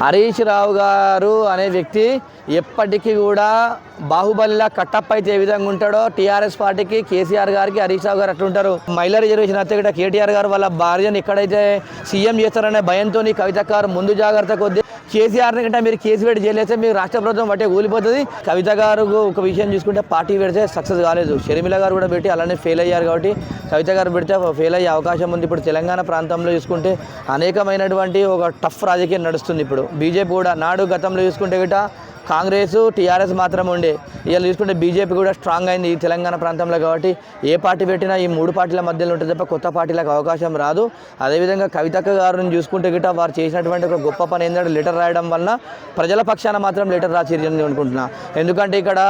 హరీష్ రావు గారు అనే వ్యక్తి ఎప్పటికీ కూడా బాహుబలిలా కట్టప్ అయితే ఏ విధంగా ఉంటాడో టీఆర్ఎస్ పార్టీకి కేసీఆర్ గారికి హరీష్ రావు గారు అట్లుంటారు. మహిళా రిజర్వేషన్ అత్తే కేటీఆర్ గారు వాళ్ళ భార్యను ఎక్కడైతే సీఎం చేస్తారనే భయంతో కవిత గారు ముందు జాగ్రత్త కొద్దీ కేసీఆర్ కంటే మీరు కేసు వేడి చేయలేస్తే మీరు రాష్ట్ర ప్రభుత్వం బట్టే కూలిపోతుంది. కవిత గారు ఒక విషయం చూసుకుంటే పార్టీ పెడితే సక్సెస్ కాలేదు. షర్మిల గారు కూడా పెట్టి అలానే ఫెయిల్ అయ్యారు కాబట్టి కవిత గారు పెడితే ఫెయిల్ అయ్యే అవకాశం ఉంది. ఇప్పుడు తెలంగాణ ప్రాంతంలో చూసుకుంటే అనేకమైనటువంటి ఒక టఫ్ రాజకీయం నడుస్తుంది ఇప్పుడు. బీజేపీ కూడా నాడు గతంలో చూసుకుంటే గిట కాంగ్రెస్ టీఆర్ఎస్ మాత్రం ఉండే. ఇవాళ చూసుకుంటే బీజేపీ కూడా స్ట్రాంగ్ అయింది ఈ తెలంగాణ ప్రాంతంలో కాబట్టి ఏ పార్టీ పెట్టినా ఈ మూడు పార్టీల మధ్యలో ఉంటుంది తప్ప కొత్త పార్టీలకు అవకాశం రాదు. అదేవిధంగా కవితక్క గారిని చూసుకుంటే గిట్ట వారు చేసినటువంటి ఒక గొప్ప పని ఏంటంటే లెటర్ రాయడం వలన ప్రజల పక్షాన మాత్రం లెటర్ రాసిరని అనుకుంటున్నా ఎందుకంటే ఇక్కడ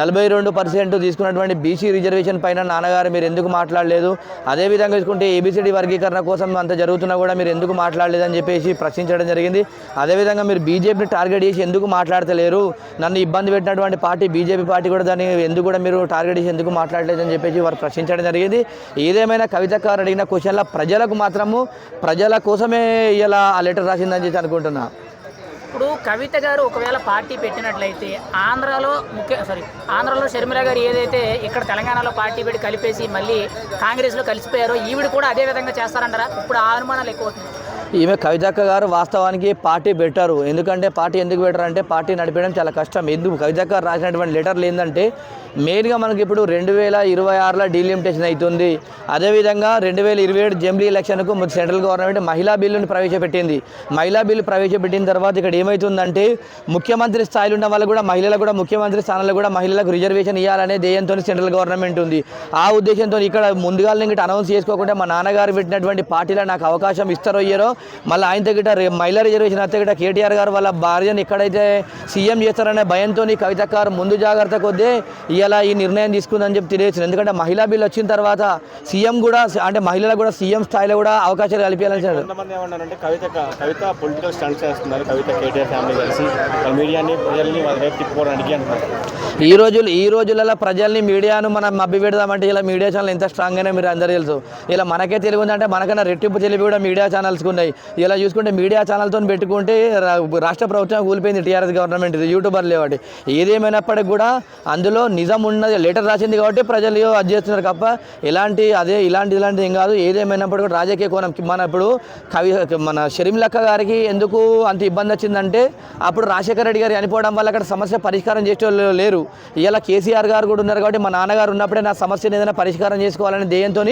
నలభై రెండు పర్సెంట్ తీసుకున్నటువంటి బీసీ రిజర్వేషన్ పైన నాన్నగారు మీరు ఎందుకు మాట్లాడలేదు? అదేవిధంగా చూసుకుంటే ఏబిసిడి వర్గీకరణ కోసం అంత జరుగుతున్నా కూడా మీరు ఎందుకు మాట్లాడలేదని చెప్పేసి ప్రశ్నించడం జరిగింది. అదేవిధంగా మీరు బీజేపీని టార్గెట్ చేసి ఎందుకు మాట్లాడతలేరు? నన్ను ఇబ్బంది పెట్టినటువంటి పార్టీ బీజేపీ పార్టీ కూడా దాన్ని ఎందుకు కూడా మీరు టార్గెట్ చేసి ఎందుకు మాట్లాడలేదని చెప్పేసి వారు ప్రశ్నించడం జరిగింది. ఏదేమైనా కవిత గారు అడిగిన క్వశ్చన్ల ప్రజలకు మాత్రము ప్రజల కోసమే ఇలా ఆ లెటర్ రాసిందని చెప్పి అనుకుంటున్నా. ఇప్పుడు కవిత గారు ఒకవేళ పార్టీ పెట్టినట్లయితే ఆంధ్రాలో ముఖ్య సారీ ఆంధ్రాలో షర్మిల గారు ఏదైతే ఇక్కడ తెలంగాణలో పార్టీ పెట్టి కలిపేసి మళ్ళీ కాంగ్రెస్లో కలిసిపోయారో ఈవిడ కూడా అదే విధంగా చేస్తారంటారా? ఇప్పుడు ఆ అనుమానాలు ఎక్కువ అవుతుంది ఈమె కవితక్క గారు వాస్తవానికి పార్టీ పెట్టారు ఎందుకంటే పార్టీ ఎందుకు పెట్టారు అంటే పార్టీ నడిపేయడం చాలా కష్టం. ఎందుకు? కవితక్క గారు రాసినటువంటి లెటర్లు ఏంటంటే మెయిన్గా మనకి ఇప్పుడు రెండు వేల ఇరవై ఆరులో డీలిమిటేషన్ అవుతుంది. అదేవిధంగా రెండు వేల ఇరవై ఏడు జంబ్లీ ఎలక్షన్కు సెంట్రల్ గవర్నమెంట్ మహిళా బిల్లును ప్రవేశపెట్టింది. మహిళా బిల్లు ప్రవేశపెట్టిన తర్వాత ఇక్కడ ఏమవుతుందంటే ముఖ్యమంత్రి స్థాయిలో ఉన్న వాళ్ళు కూడా మహిళలకు కూడా ముఖ్యమంత్రి స్థానంలో కూడా మహిళలకు రిజర్వేషన్ ఇవ్వాలనే ధ్యేయంతో సెంట్రల్ గవర్నమెంట్ ఉంది. ఆ ఉద్దేశంతో ఇక్కడ ముందుగా ఇంకటి అనౌన్స్ చేసుకోకుండా మా నాన్నగారు పెట్టినటువంటి పార్టీలో నాకు అవకాశం ఇస్తారో ఇయ్యరో మళ్ళీ ఆయన గిట్ట రే- మహిళా రిజర్వేషన్ అత్తే గిట్ట కేటీఆర్ గారు వాళ్ళ భార్యను ఎక్కడైతే సీఎం చేస్తారనే భయంతో కవిత గారు ముందు జాగ్రత్త కొద్దీ ఇలా ఈ నిర్ణయం తీసుకుందని చెప్పి తెలియచ్చు ఎందుకంటే మహిళా బిల్ వచ్చిన తర్వాత సీఎం కూడా అంటే మహిళలకు కూడా సీఎం స్థాయిలో కూడా అవకాశాలు కల్పించాలని కవిత కవిత పొలిటికల్ చేస్తున్నారు కవిత కేటీఆర్ ఫ్యామిలీ కలిసి. వాళ్ళ మీడియాని ప్రజల్ని వాళ్ళ వైపు తిప్పుకోవడానికి అంటున్నారు. ఈ రోజులు ఈ రోజులలో ప్రజల్ని మీడియాను మనం మభ్య పెడదామంటే ఇలా మీడియా ఛానల్ ఎంత స్ట్రాంగ్ అయినా మీరు అందరూ తెలుసు. ఇలా మనకే తెలివి ఉందంటే మనకన్నా రెట్టింపు తెలివి కూడా మీడియా ఛానల్స్ ఉన్నాయి. ఇలా చూసుకుంటే మీడియా ఛానల్తో పెట్టుకుంటే రా- రాష్ట్ర ప్రభుత్వం కూలిపోయింది టీఆర్ఎస్ గవర్నమెంట్. ఇది యూట్యూబర్లు కాబట్టి ఏదేమైనప్పటికీ కూడా అందులో నిజం ఉన్నది లెటర్ రాసింది కాబట్టి ప్రజలు అది చేస్తున్నారు తప్ప ఎలాంటి అదే ఇలాంటి ఇలాంటిది ఏం కాదు. ఏదేమైనప్పటికీ కూడా రాజకీయ కోణం. మన ఇప్పుడు కవి మన షరీంలక్క గారికి ఎందుకు అంత ఇబ్బంది వచ్చిందంటే అప్పుడు రాజశేఖర రెడ్డి గారు చనిపోవడం వల్ల అక్కడ సమస్య పరిష్కారం చేసే వాళ్ళు లేరు. ఇలా కేసీఆర్ గారు కూడా ఉన్నారు కాబట్టి మా నాన్నగారు ఉన్నప్పుడే నా సమస్యను ఏదైనా పరిష్కారం చేసుకోవాలనే ధ్యేయంతో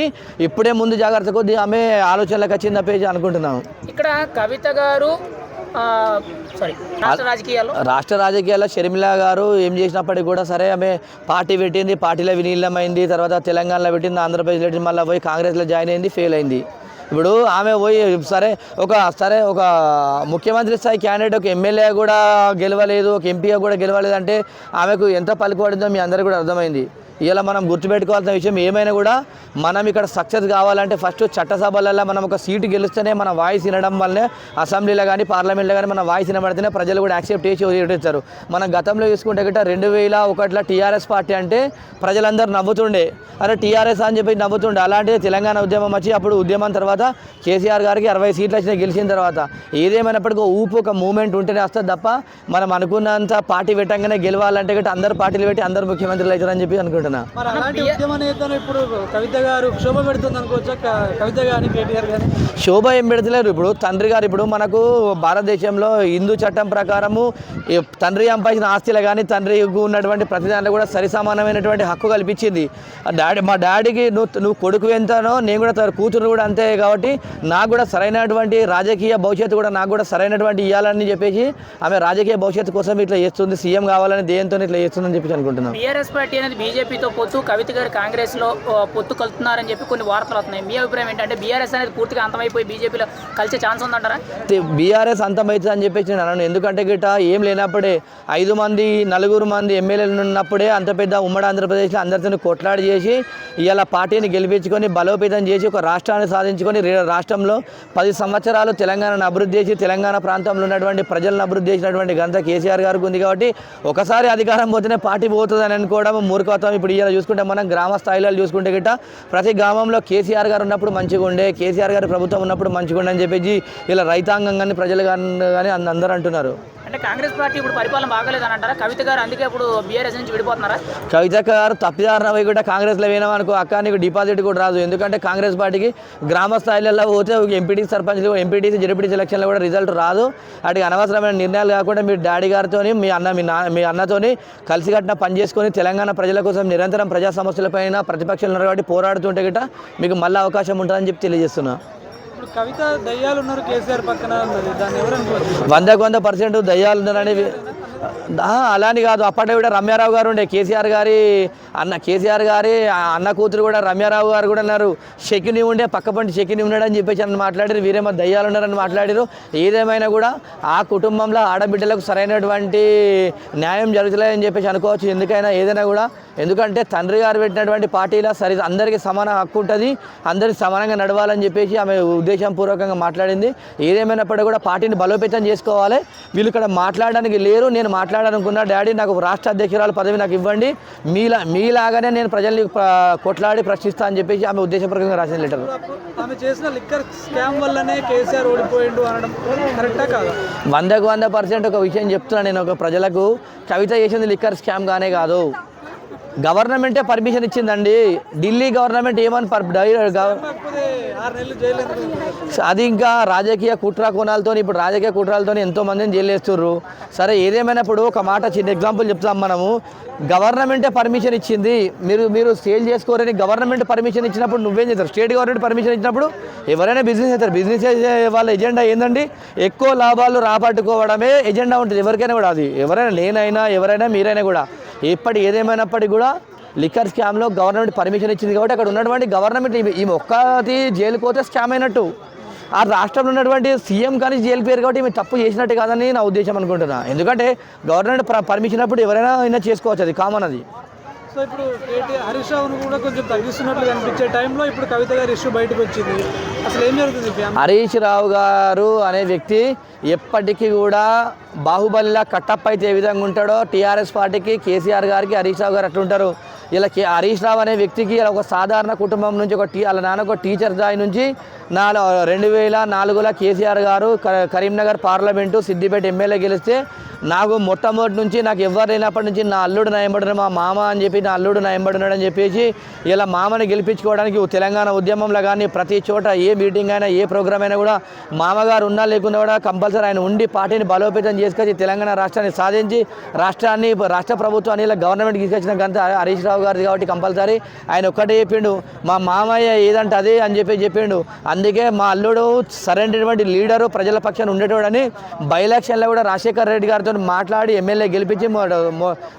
ఇప్పుడే ముందు జాగ్రత్త కొద్దీ ఆమె ఆలోచనలకు వచ్చింది తప్పేసి అనుకుంటున్నాను ఇక్కడ కవిత గారు సారీ రాష్ట్ర రాజకీయాల్లో. రాష్ట్ర రాజకీయాల్లో షర్మిల గారు ఏం చేసినప్పటికీ కూడా సరే ఆమె పార్టీ పెట్టింది పార్టీలో విలీనమైంది తర్వాత తెలంగాణలో పెట్టింది ఆంధ్రప్రదేశ్లో పెట్టింది మళ్ళీ పోయి కాంగ్రెస్లో జాయిన్ అయింది ఫెయిల్ అయింది. ఇప్పుడు ఆమె పోయి సరే ఒక సరే ఒక ముఖ్యమంత్రి స్థాయి క్యాండిడేట్ ఒక ఎమ్మెల్యే కూడా గెలవలేదు ఒక ఎంపీగా కూడా గెలవలేదు అంటే ఆమెకు ఎంత పలుకుబడిందో మీ అందరికీ కూడా అర్థమైంది. ఇలా మనం గుర్తుపెట్టుకోవాల్సిన విషయం ఏమైనా కూడా మనం ఇక్కడ సక్సెస్ కావాలంటే ఫస్ట్ చట్టసభలలో మనం ఒక సీటు గెలిస్తేనే మన వాయిస్ వినడం వల్లనే అసెంబ్లీలో కానీ పార్లమెంట్లో కానీ మన వాయిస్ వినబడితేనే ప్రజలు కూడా యాక్సెప్ట్ చేసి ఓటేస్తారు. మనం గతంలో చూసుకుంటే గట్ట రెండు వేల ఒకటిలో టీఆర్ఎస్ పార్టీ అంటే ప్రజలందరూ నవ్వుతుండే. అరే టీఆర్ఎస్ అని చెప్పి నవ్వుతుండే. అలాంటిది తెలంగాణ ఉద్యమం వచ్చి అప్పుడు ఉద్యమం తర్వాత కేసీఆర్ గారికి అరవై సీట్లు వచ్చినాయి గెలిచిన తర్వాత ఏదేమైనప్పటికీ ఊపు ఒక మూమెంట్ ఉంటేనే వస్తుంది తప్ప మనం అనుకున్నంత పార్టీ పెట్టంగానే గెలవాలంటే గిట్ట అందరు పార్టీలు పెట్టి అందరు ముఖ్యమంత్రులు అవుతారని చెప్పి అనుకుంటున్నా. ఇప్పుడు కవిత గారు శోభ పెడుతుంది అనుకోవచ్చా? కవిత కానీ కేటీఆర్ కానీ శోభ ఏం పెడతలేరు ఇప్పుడు. తండ్రి గారు ఇప్పుడు మనకు భారతదేశంలో హిందూ చట్టం ప్రకారము తండ్రి సంపాదించిన ఆస్తిలో కానీ తండ్రికి ఉన్నటువంటి ప్రతి దాంట్లో కూడా సరి సమానమైనటువంటి హక్కు కల్పించింది. డాడీ మా డాడీకి నువ్వు నువ్వు కొడుకు ఎంతనో నేను కూడా తన కూతురు కూడా అంతే కాబట్టి నాకు కూడా సరైనటువంటి రాజకీయ భవిష్యత్తు కూడా నాకు కూడా సరైనటువంటి ఇవ్వాలని చెప్పేసి ఆమె రాజకీయ భవిష్యత్తు కోసం ఇట్లా చేస్తుంది. సీఎం కావాలని దేంతో ఇట్లా చేస్తుందని చెప్పేసి అనుకుంటున్నాను. టీఆర్ఎస్ పార్టీ అనేది బీజేపీతో పొత్తు కవిత గారు కాంగ్రెస్లో పొత్తు కలుపుతున్నారని చెప్పి కొన్ని వార్తలు వస్తున్నాయి. మీ అభిప్రాయం ఏంటంటే బీఆర్ఎస్ అనేది పూర్తిగా అంతమైపోయి బీజేపీలో కలిసే ఛాన్స్ ఉందంటారా? బీఆర్ఎస్ అంతమవుతుంది అని చెప్పేసి నేను అనను. ఎందుకంటే గిట్ట ఏం లేనప్పుడే ఐదు మంది నలుగురు మంది ఎమ్మెల్యేలు ఉన్నప్పుడే అంత పెద్ద ఉమ్మడి ఆంధ్రప్రదేశ్లో అందరితో కొట్లాడి చేసి ఇవాళ పార్టీని గెలిపించుకొని బలోపేతం చేసి ఒక రాష్ట్రాన్ని సాధించుకొని ఉన్నటువంటి రాష్ట్రంలో పది సంవత్సరాలు తెలంగాణను అభివృద్ధి చేసి తెలంగాణ ప్రాంతంలో ఉన్నటువంటి ప్రజలను అభివృద్ధి చేసినటువంటి గంత కేసీఆర్ గారికి ఉంది కాబట్టి ఒకసారి అధికారం పోతేనే పార్టీ పోతుందని అనుకోవడం మూర్ఖత్వం. ఇప్పుడు ఇలా చూసుకుంటే మనం గ్రామ స్థాయిలో చూసుకుంటే గిట్ట ప్రతి గ్రామంలో కేసీఆర్ గారు ఉన్నప్పుడు మంచిగా ఉండే కేసీఆర్ గారి ప్రభుత్వం ఉన్నప్పుడు మంచిగా ఉండే అని చెప్పేసి ఇలా రైతాంగం కానీ ప్రజలు కానీ అందరూ అంటున్నారు. అంటే కాంగ్రెస్ పార్టీ ఇప్పుడు పరిపాలన బాగోలేదని అంటారా? కవిత గారు అందుకే ఇప్పుడు బీఆర్ఎస్ నుంచి విడిపోతున్నారా? కవిత గారు తప్పిదారణ పోయి కూడా కాంగ్రెస్లో పోయినామనుకో అక్క నీకు డిపాజిట్ కూడా రాదు. ఎందుకంటే కాంగ్రెస్ పార్టీకి గ్రామ స్థాయిలలో పోతే ఎంపీటీసీ సర్పంచ్లు ఎంపీటీసీ జడ్పీటీసీ ఎలక్షన్లో కూడా రిజల్ట్ రాదు. అటు అనవసరమైన నిర్ణయాలు కాకుండా మీ డాడీ గారితో మీ అన్న మీ నా మీ అన్నతోని కలిసికట్టిన పని చేసుకొని తెలంగాణ ప్రజల కోసం నిరంతరం ప్రజా సమస్యలపైన ప్రతిపక్షాలు ఉన్నారు కాబట్టి పోరాడుతుంటే గిట్ట మీకు మళ్ళీ అవకాశం ఉంటుందని చెప్పి తెలియజేస్తున్నా. కవిత దయ్యాలు ఉన్నారు కేసీఆర్ పక్కన వందకు వంద పర్సెంట్ దయ్యాలు ఉన్నారని అలాని కాదు. అప్పట్లో కూడా రమ్యారావు గారు ఉండే. కేసీఆర్ గారి అన్న కేసీఆర్ గారి ఆ అన్న కూతురు కూడా రమ్యారావు గారు కూడా అన్నారు షకిని ఉండే పక్క పంటి షకిని ఉన్నాడని చెప్పేసి అని మాట్లాడారు. వీరేమో దయ్యాలు ఉన్నారని మాట్లాడారు. ఏదేమైనా కూడా ఆ కుటుంబంలో ఆడబిడ్డలకు సరైనటువంటి న్యాయం జరుగుతలేదని చెప్పేసి అనుకోవచ్చు. ఎందుకైనా ఏదైనా కూడా. ఎందుకంటే తండ్రి గారు పెట్టినటువంటి పార్టీలో సరి అందరికీ సమాన హక్కు ఉంటుంది. అందరికి సమానంగా నడవాలని చెప్పేసి ఆమె ఉద్దేశంపూర్వకంగా మాట్లాడింది. ఏదేమైనప్పటికీ కూడా పార్టీని బలోపేతం చేసుకోవాలి. వీళ్ళు ఇక్కడ మాట్లాడడానికి లేరు. నేను మాట్లాడాలనుకున్నా డాడీ నాకు రాష్ట్ర అధ్యక్షురాలు పదవి నాకు ఇవ్వండి. మీలా మీలాగానే నేను ప్రజల్ని ప్ర- కొట్లాడి ప్రశ్నిస్తా అని చెప్పేసి ఆమె ఉద్దేశపూర్వకంగా రాసిన లెటర్. ఆమె చేసిన లిక్కర్ స్కామ్ వల్లనే కేసీఆర్ ఓడిపోయిండు అనడం కరెక్టా కాదా? వందకు వంద పర్సెంట్ ఒక విషయం చెప్తున్నాను నేను ఒక ప్రజలకు. కవిత చేసింది లిక్కర్ స్కామ్ గానే కాదు. గవర్నమెంటే పర్మిషన్ ఇచ్చిందండి. ఢిల్లీ గవర్నమెంట్ ఏమని పర్ అది ఇంకా రాజకీయ కుట్ర కోణాలతో ఇప్పుడు రాజకీయ కుట్రాలతో ఎంతో మందిని జైలు సరే సరే ఏదేమైనప్పుడు ఒక మాట చిన్న ఎగ్జాంపుల్ చెప్తాం మనము. గవర్నమెంటే పర్మిషన్ ఇచ్చింది. మీరు మీరు సేల్ చేసుకోరని గవర్నమెంట్ పర్మిషన్ ఇచ్చినప్పుడు నువ్వేం చేస్తారు? స్టేట్ గవర్నమెంట్ పర్మిషన్ ఇచ్చినప్పుడు ఎవరైనా బిజినెస్ చేస్తారు. బిజినెస్ చేసే వాళ్ళ ఎజెండా ఏందండి? ఎక్కువ లాభాలు రాబట్టుకోవడమే ఎజెండా ఉంటుంది. ఎవరికైనా కూడా అది. ఎవరైనా నేనైనా ఎవరైనా మీరైనా కూడా. ఎప్పటి ఏదేమైనప్పటికీ కూడా లిక్కర్ స్కామ్లో గవర్నమెంట్ పర్మిషన్ ఇచ్చింది కాబట్టి అక్కడ ఉన్నటువంటి గవర్నమెంట్ ఈ- ఒక్కది ఒక్కటి జైలుకి పోతే స్కామ్ అయినట్టు. ఆ రాష్ట్రంలో ఉన్నటువంటి సీఎం కానీ జైలుకి పేరు కాబట్టి ఈమె తప్పు చేసినట్టు కాదని నా ఉద్దేశం అనుకుంటున్నా. ఎందుకంటే గవర్నమెంట్ పర్మిషన్ అప్పుడు ఎవరైనా అయినా చేసుకోవచ్చు అది కామన్ అది. సో ఇప్పుడు హరీష్ రావును కూడా కొంచెం తగ్గిస్తున్నట్లు కనిపించే టైంలో ఇప్పుడు కవిత గారి ఇష్యూ బయటకు వచ్చింది. అసలు ఏం జరుగుతుంది హరీష్ రావు గారు అనే వ్యక్తి ఎప్పటికీ కూడా బాహుబలిలా కట్టప్ అయితే ఏ విధంగా ఉంటాడో టీఆర్ఎస్ పార్టీకి కేసీఆర్ గారికి హరీష్ రావు గారు అట్లుంటారు. ఇలా కే హరీష్ రావు అనే వ్యక్తికి ఇలా ఒక సాధారణ కుటుంబం నుంచి ఒక టీ వాళ్ళ నాన్న ఒక టీచర్ దాని నుంచి నాలు రెండు వేల నాలుగులో కేసీఆర్ గారు క- కరీంనగర్ పార్లమెంటు సిద్దిపేట ఎమ్మెల్యే గెలిస్తే నాకు మొట్టమొదటి నుంచి నాకు ఎవరు లేనప్పటి నుంచి నా అల్లుడు నయంబడిన మా మామ అని చెప్పి నా అల్లుడు నయంబడినాడు అని చెప్పేసి ఇలా మామని గెలిపించుకోవడానికి తెలంగాణ ఉద్యమంలో కానీ ప్రతి చోట ఏ మీటింగ్ అయినా ఏ ప్రోగ్రామ్ అయినా కూడా మామగారు ఉన్నా లేకున్నా కూడా కంపల్సరీ ఆయన ఉండి పార్టీని బలోపేతం చేసుకొచ్చి తెలంగాణ రాష్ట్రాన్ని సాధించి రాష్ట్రాన్ని రాష్ట్ర ప్రభుత్వాన్ని ఇలా గవర్నమెంట్ తీసుకొచ్చిన గంత హరీష్ రావు గారిది కాబట్టి కంపల్సరీ ఆయన ఒక్కటే చెప్పిండు మా మామయ్య ఏదంటే అదే అని చెప్పి చెప్పిండు. అందుకే మా అల్లుడు సరైనటువంటి లీడరు ప్రజల పక్షాన ఉండేటోడని బై ఎలక్షన్లో కూడా రాజశేఖర్ రెడ్డి గారితో మాట్లాడి ఎమ్మెల్యే గెలిపించి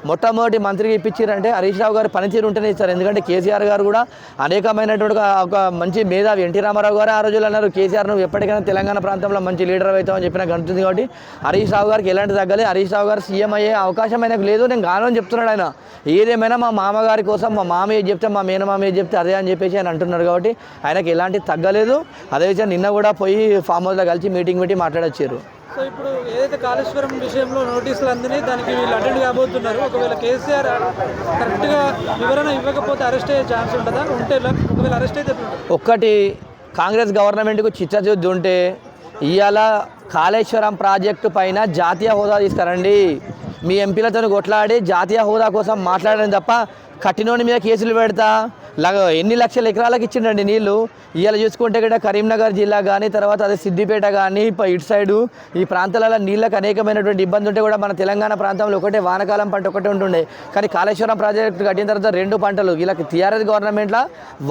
మొట్టమొదటి మంత్రికి ఇప్పించారంటే హరీష్ రావు గారు పనితీరు ఉంటేనే ఇస్తారు ఎందుకంటే కేసీఆర్ గారు కూడా అనేకమైనటువంటి ఒక- మంచి మేధావి. ఎన్టీ రామారావు గారు ఆ రోజుల్లో అన్నారు కేసీఆర్ నువ్వు ఎప్పటికైనా తెలంగాణ ప్రాంతంలో మంచి లీడర్ అవుతావు అని చెప్పిన గంటుంది కాబట్టి హరీష్ రావు గారికి ఎలాంటి తగ్గలేదు. హరీష్ రావు గారు సీఎం అయ్యే అవకాశం ఆయనకు లేదు. నేను గానం చెప్తున్నాడు ఆయన. ఏదేమైనా మా మామగారు కోసం మా మామ ఏది చెప్తే మా మేనమామ ఏది చెప్తే అదే అని చెప్పేసి ఆయన అంటున్నారు కాబట్టి ఆయనకి ఎలాంటి తగ్గలేదు అదే విషయం నిన్న కూడా పోయి ఫామ్ హౌస్లో కలిసి మీటింగ్ పెట్టి మాట్లాడొచ్చారు సో ఇప్పుడు ఏదైతే కాళేశ్వరం విషయంలో నోటీసులు అందినాయి దానికి వీళ్ళు అటెండ్ కాబోతున్నారు ఒకవేళ కేసీఆర్ కరెక్ట్గా వివరణ ఇవ్వకపోతే అరెస్ట్ అయ్యే ఛాన్స్ ఉంటుందా ఉంటే? ఒకవేళ అరెస్ట్ అయితే? ఒక్కటి కాంగ్రెస్ గవర్నమెంట్కు చిత్తశుద్ధి ఉంటే ఇవాళ కాళేశ్వరం ప్రాజెక్టు పైన జాతీయ హోదా తీసుకురండి మీ ఎంపీలతో కొట్లాడి జాతీయ హోదా కోసం మాట్లాడడం తప్ప కట్టినోని మీద కేసులు పెడతా. లగ ఎన్ని లక్షల ఎకరాలకు ఇచ్చిండండి నీళ్ళు? ఇవాళ చూసుకుంటే కూడా కరీంనగర్ జిల్లా కానీ తర్వాత అదే సిద్దిపేట కానీ ఇటు సైడు ఈ ప్రాంతాలలో నీళ్ళకు అనేకమైనటువంటి ఇబ్బంది ఉంటే కూడా మన తెలంగాణ ప్రాంతంలో ఒకటే వానకాలం పంట ఒకటే ఉంటుండే. కానీ కాళేశ్వరం ప్రాజెక్టు కట్టిన తర్వాత రెండు పంటలు వీళ్ళకి టీఆర్ఎస్ గవర్నమెంట్లో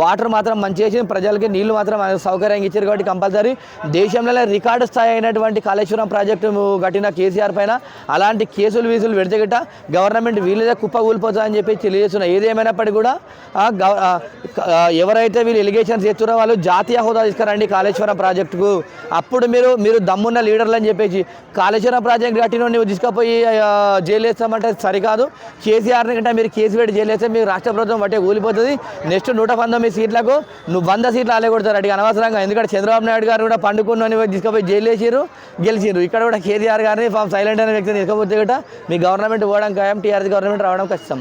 వాటర్ మాత్రం మంచి చేసి ప్రజలకి నీళ్ళు మాత్రం సౌకర్యంగా ఇచ్చారు కాబట్టి కంపల్సరీ దేశంలో రికార్డు స్థాయి అయినటువంటి కాళేశ్వరం ప్రాజెక్టు కట్టిన కేసీఆర్ పైన అలాంటి కేసులు వీసులు పెడితే గవర్నమెంట్ వీళ్ళదే కుప్ప కూలిపోతుందని చెప్పి తెలియజేస్తున్నాయి ఏదేమైనప్పటికీ కూడా ఎవరైతే వీళ్ళు ఎలిగేషన్స్ చేస్తున్నారో వాళ్ళు జాతీయ హోదా తీసుకురండి కాళేశ్వరం ప్రాజెక్టుకు. అప్పుడు మీరు మీరు దమ్మున్న లీడర్లు అని చెప్పేసి కాళేశ్వరం ప్రాజెక్ట్ కట్టిన నువ్వు తీసుకుపోయి జైలు వేస్తామంటే సరికాదు. కేసీఆర్ని కంటే మీరు కేసు పెట్టి జైలు వేస్తే మీకు రాష్ట్ర ప్రభుత్వం బట్టే కూలిపోతుంది. నెక్స్ట్ నూట పంతొమ్మిది సీట్లకు నువ్వు వంద సీట్లు అలగొడతారు అడిగి అనవసరంగా ఎందుకంటే చంద్రబాబు నాయుడు గారు కూడా పండుకున్న తీసుకుపోయి జైలు వేసారు గెలిచారు ఇక్కడ కూడా కేసీఆర్ గారిని సైలెంట్ అనే వ్యక్తిని తీసుకపోతే కూడా మీ గవర్నమెంట్ పోవడం ఖాయం టీఆర్ఎస్ గవర్నమెంట్ రావడం కష్టం.